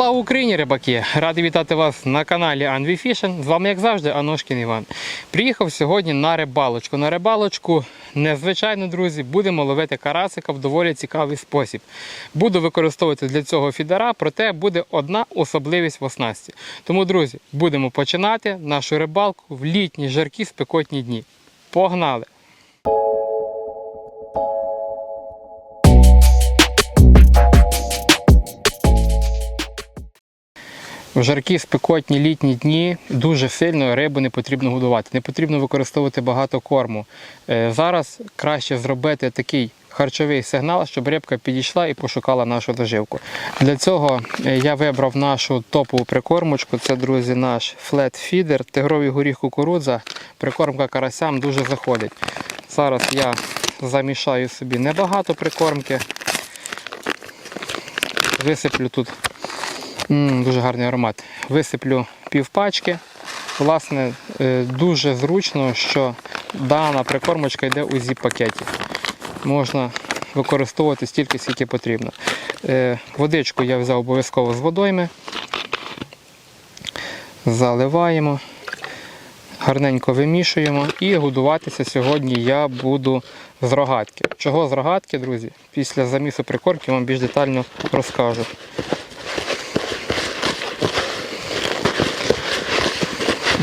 Слава Україні, рибаки! Радий вітати вас на каналі Anvi Fishing. З вами, як завжди, Аношкін Іван. Приїхав сьогодні на рибалочку. На рибалочку незвичайно, друзі, будемо ловити карасика в доволі цікавий спосіб. Буду використовувати для цього фідера, проте буде одна особливість в оснасті. Тому, друзі, будемо починати нашу рибалку в літні жаркі спекотні дні. Погнали! В жаркі спекотні літні дні дуже сильно рибу не потрібно годувати, не потрібно використовувати багато корму. Е, Зараз краще зробити такий харчовий сигнал, щоб рибка підійшла і пошукала нашу доживку. Для цього е, я вибрав нашу топову прикормочку. Це, друзі, наш флет фідер, тигровий горіх кукурудза. Прикормка карасям дуже заходить. Зараз я замішаю собі небагато прикормки. Висиплю тут Дуже гарний аромат. Висиплю півпачки. Власне, е, дуже зручно, що дана прикормочка йде у зіп-пакеті. Можна використовувати стільки, скільки потрібно. Е, Водичку я взяв обов'язково з водойми. Заливаємо, гарненько вимішуємо і годуватися сьогодні я буду з рогатки. Чого з рогатки, друзі? Після замісу прикормки вам більш детально розкажу.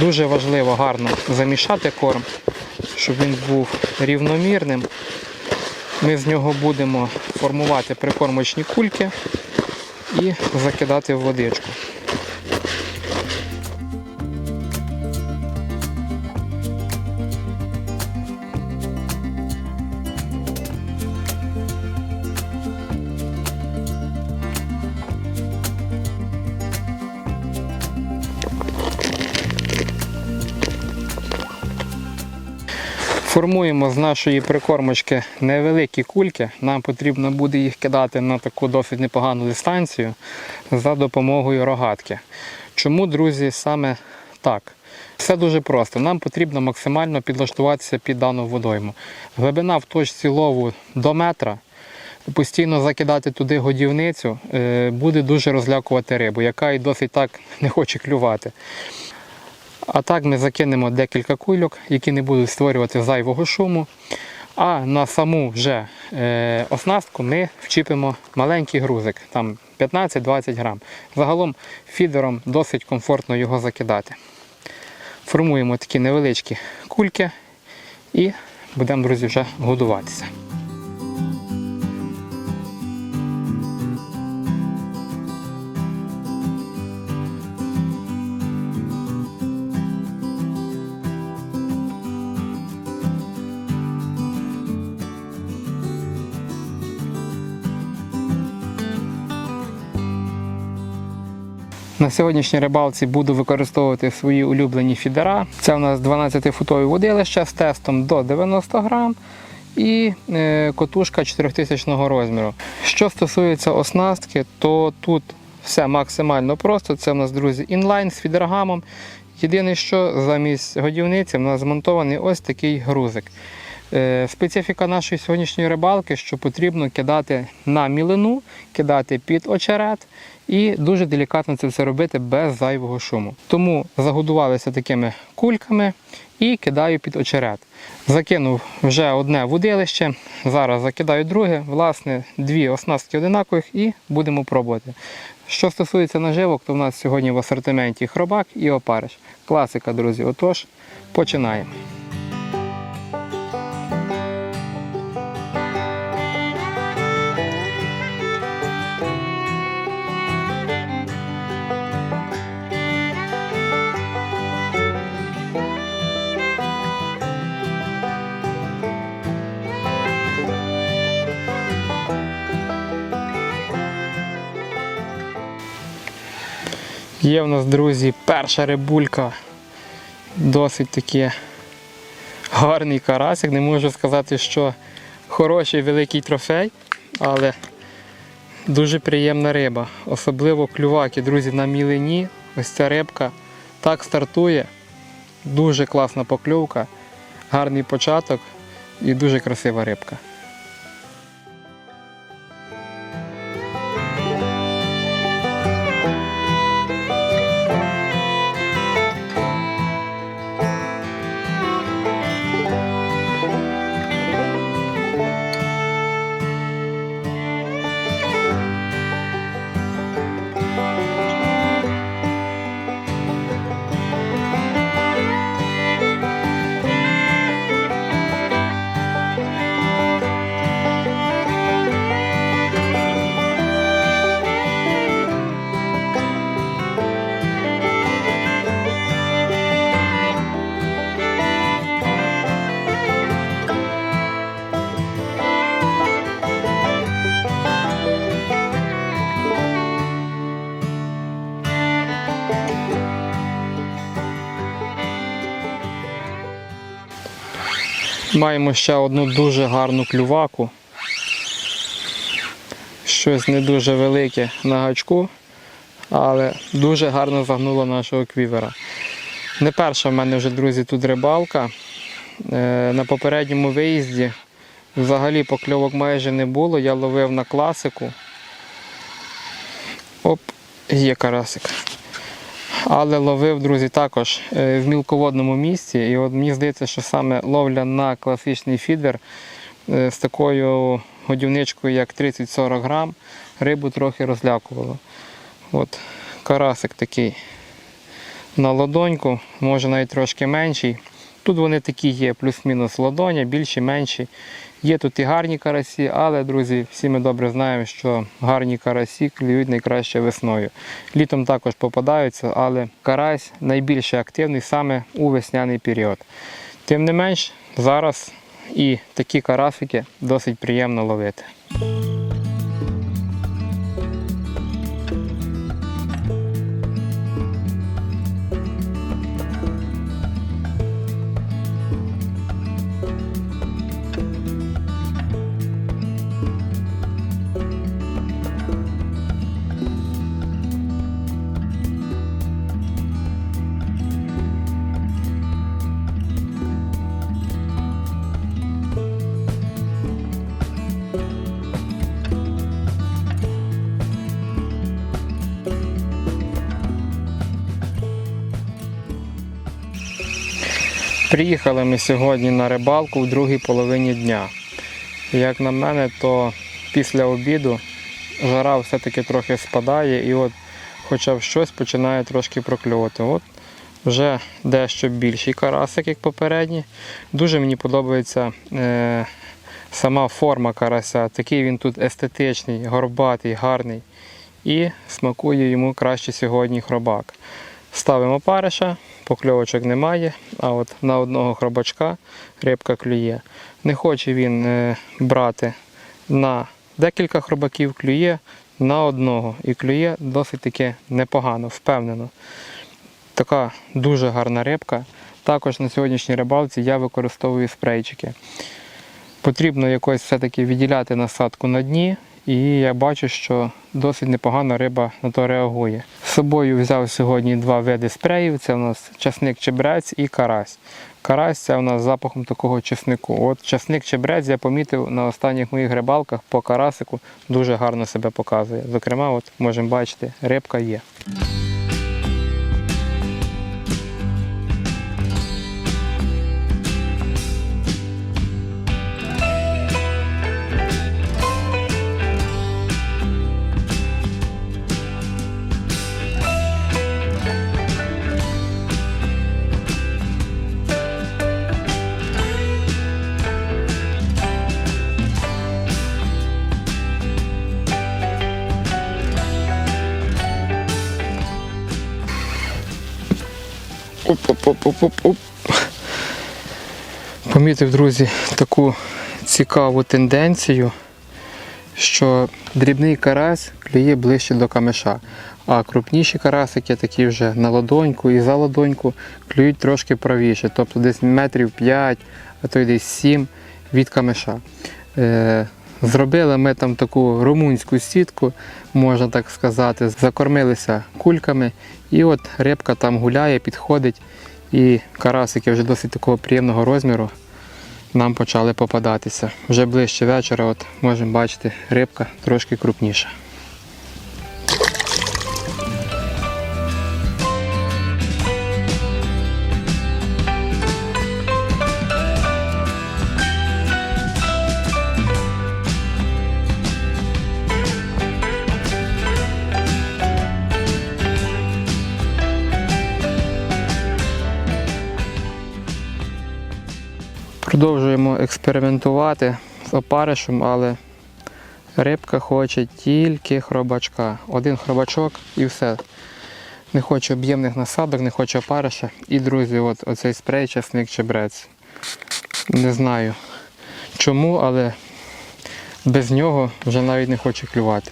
Дуже важливо гарно замішати корм, щоб він був рівномірним. Ми з нього будемо формувати прикормочні кульки і закидати в водичку. Формуємо з нашої прикормочки невеликі кульки. Нам потрібно буде їх кидати на таку досить непогану дистанцію за допомогою рогатки. Чому, друзі, саме так? Все дуже просто. Нам потрібно максимально підлаштуватися під дану водойму. Глибина в точці лову до метра. Постійно закидати туди годівницю е, буде дуже розлякувати рибу, яка і досить так не хоче клювати. А так ми закинемо декілька кульок, які не будуть створювати зайвого шуму. А на саму вже е, оснастку ми вчіпимо маленький грузик, там 15-20 грам. Загалом фідером досить комфортно його закидати. Формуємо такі невеличкі кульки і будемо, друзі, вже годуватися. На сьогоднішній рибалці буду використовувати свої улюблені фідера. Це у нас 12-футові водилища з тестом до 90 грам і е, котушка 4000 розміру. Що стосується оснастки, то тут все максимально просто. Це у нас, друзі, інлайн з фідергамом. Єдине, що замість годівниці в нас змонтований ось такий грузик. Е, Специфіка нашої сьогоднішньої рибалки, що потрібно кидати на мілину, кидати під очерет і дуже делікатно це все робити без зайвого шуму. Тому загодувалися такими кульками і кидаю під очерет. Закинув вже одне вудилище, зараз закидаю друге, власне, дві оснастки одинакових і будемо пробувати. Що стосується наживок, то в нас сьогодні в асортименті хробак і опариш. Класика, друзі. Отож, починаємо. Є в нас, друзі, перша рибулька. Досить таки гарний карасик. Не можу сказати, що хороший великий трофей, але дуже приємна риба. Особливо клюваки, друзі, на мілині. Ось ця рибка так стартує. Дуже класна покльовка, гарний початок і дуже красива рибка. Маємо ще одну дуже гарну клюваку. Щось не дуже велике на гачку, але дуже гарно загнуло нашого квівера. Не перша в мене вже, друзі, тут рибалка. Е, На попередньому виїзді взагалі покльовок майже не було. Я ловив на класику. Оп, є карасик. Але ловив, друзі, також е, в мілководному місці. І от мені здається, що саме ловля на класичний фідер е, з такою годівничкою, як 30-40 грам, рибу трохи розлякувало. От карасик такий на ладоньку, може навіть трошки менший. Тут вони такі є, плюс-мінус ладоня, більші, менші. Є тут і гарні карасі, але, друзі, всі ми добре знаємо, що гарні карасі клюють найкраще весною. Літом також попадаються, але карась найбільше активний саме у весняний період. Тим не менш, зараз і такі карасики досить приємно ловити. Приїхали ми сьогодні на рибалку в другій половині дня. Як на мене, то після обіду жара все-таки трохи спадає і от хоча б щось починає трошки прокльовувати. От вже дещо більший карасик, як попередній. Дуже мені подобається е, сама форма карася. Такий він тут естетичний, горбатий, гарний. І смакує йому краще сьогодні хробак. Ставимо париша, покльовочок немає, а от на одного хробачка рибка клює. Не хоче він е, брати на декілька хробаків, клює на одного і клює досить таки непогано, впевнено. Така дуже гарна рибка. Також на сьогоднішній рибалці я використовую спрейчики. Потрібно якось все-таки відділяти насадку на дні, і я бачу, що досить непогано риба на то реагує. Собою взяв сьогодні два види спреїв: це у нас часник чебрець і карась. Карась це у нас запахом такого чеснику. От часник чебрець я помітив на останніх моїх рибалках по карасику дуже гарно себе показує. Зокрема, от можемо бачити, рибка є. Оп-оп-оп-оп-оп. Помітив, друзі, таку цікаву тенденцію, що дрібний карась клює ближче до камеша, а крупніші карасики, такі вже на ладоньку і за ладоньку, клюють трошки правіше, тобто десь метрів 5, а то й десь 7 від камеша. Е, Зробили ми там таку румунську сітку, можна так сказати, закормилися кульками, і от рибка там гуляє, підходить, і карасики вже досить такого приємного розміру нам почали попадатися. Вже ближче вечора, от можемо бачити, рибка трошки крупніша. Експериментувати з опаришем, але рибка хоче тільки хробачка. Один хробачок і все. Не хоче об'ємних насадок, не хоче опариша. І, друзі, от оцей спрей часник чебрець. Не знаю чому, але без нього вже навіть не хоче клювати.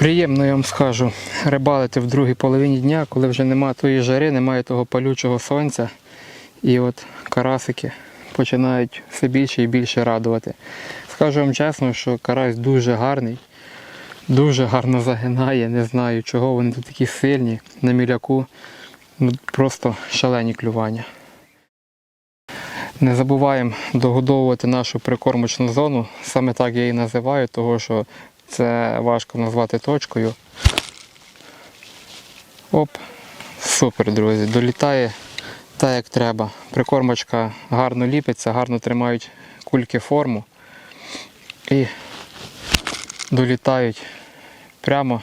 Приємно, я вам скажу, рибалити в другій половині дня, коли вже немає тої жари, немає того палючого сонця. І от карасики починають все більше і більше радувати. Скажу вам чесно, що карась дуже гарний, дуже гарно загинає. Не знаю, чого вони тут такі сильні на міляку. Ну, просто шалені клювання. Не забуваємо догодовувати нашу прикормочну зону. Саме так я її називаю, тому що це важко назвати точкою. Оп, супер, друзі, долітає так, як треба. Прикормочка гарно ліпиться, гарно тримають кульки форму і долітають прямо,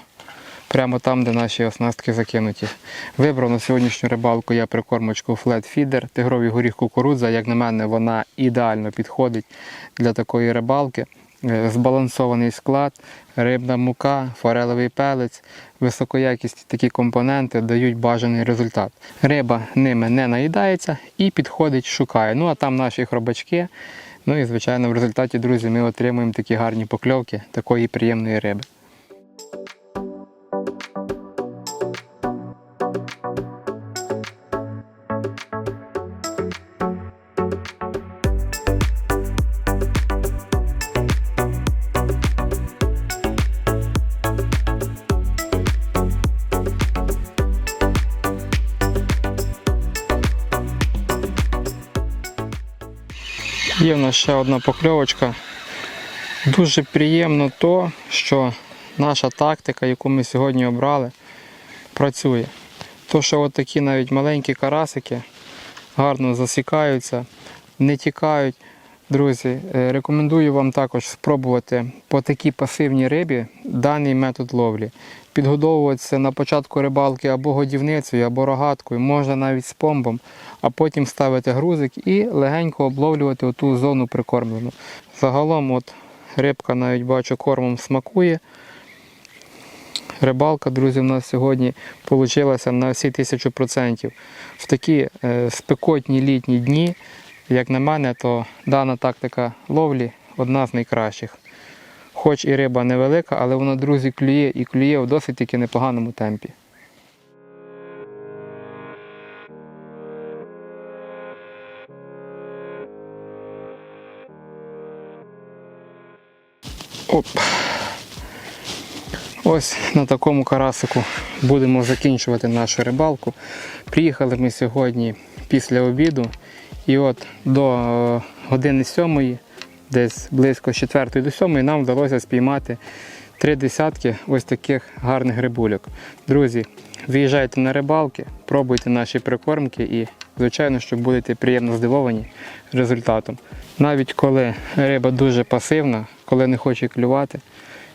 прямо там, де наші оснастки закинуті. Вибрав на сьогоднішню рибалку я прикормочку Flat Feeder, тигровий горіх кукурудза. Як на мене, вона ідеально підходить для такої рибалки. Е, Збалансований склад, рибна мука, форелевий пелець, високоякісні такі компоненти дають бажаний результат. Риба ними не наїдається і підходить, шукає. Ну а там наші хробачки. Ну і звичайно, в результаті, друзі, ми отримуємо такі гарні покльовки такої приємної риби. Нас ще одна покльовочка. Дуже приємно то, що наша тактика, яку ми сьогодні обрали, працює. То, що от навіть маленькі карасики гарно засікаються, не тікають. Друзі, е, рекомендую вам також спробувати по такій пасивній рибі даний метод ловлі. Підгодовуватися на початку рибалки або годівницею, або рогаткою, можна навіть з помбом, а потім ставити грузик і легенько обловлювати оту зону прикормлену. Загалом от рибка навіть бачу кормом смакує. Рибалка, друзі, у нас сьогодні вийшла на всі тисячу процентів. В такі е, спекотні літні дні, як на мене, то дана тактика ловлі одна з найкращих. Хоч і риба невелика, але вона, друзі, клює і клює в досить таки непоганому темпі. Оп. Ось на такому карасику будемо закінчувати нашу рибалку. Приїхали ми сьогодні після обіду. І от до е, години сьомої, десь близько з четвертої до сьомої, нам вдалося спіймати три десятки ось таких гарних рибульок. Друзі, виїжджайте на рибалки, пробуйте наші прикормки і, звичайно, що будете приємно здивовані результатом. Навіть коли риба дуже пасивна, коли не хоче клювати,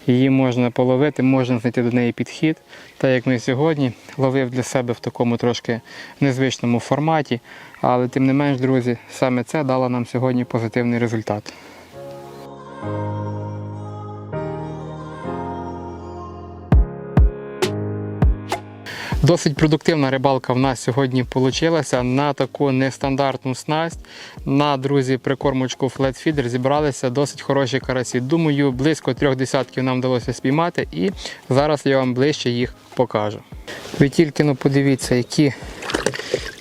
її можна половити, можна знайти до неї підхід. Так як ми сьогодні ловив для себе в такому трошки незвичному форматі. Але тим не менш, друзі, саме це дало нам сьогодні позитивний результат. Досить продуктивна рибалка в нас сьогодні вийшла на таку нестандартну снасть. На друзі, прикормочку Flat Feeder зібралися досить хороші карасі. Думаю, близько трьох десятків нам вдалося спіймати, і зараз я вам ближче їх покажу. Ви тільки ну, подивіться, які,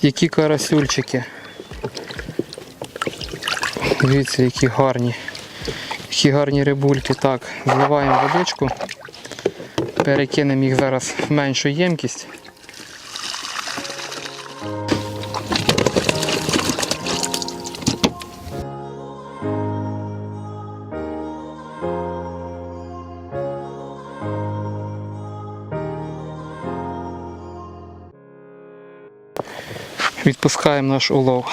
які карасюльчики. Дивіться, які гарні. Які гарні рибульки. Так, зливаємо водичку, перекинемо їх зараз в меншу ємкість. Відпускаємо наш улов.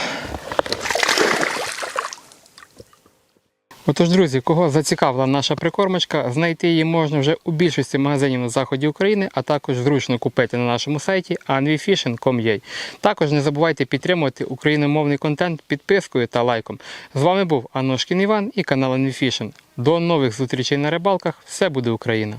Отож, друзі, кого зацікавила наша прикормочка, знайти її можна вже у більшості магазинів на заході України, а також зручно купити на нашому сайті anvifishing.com.ua. Також не забувайте підтримувати україномовний контент підпискою та лайком. З вами був Аношкін Іван і канал Anvifishing. До нових зустрічей на рибалках. Все буде Україна!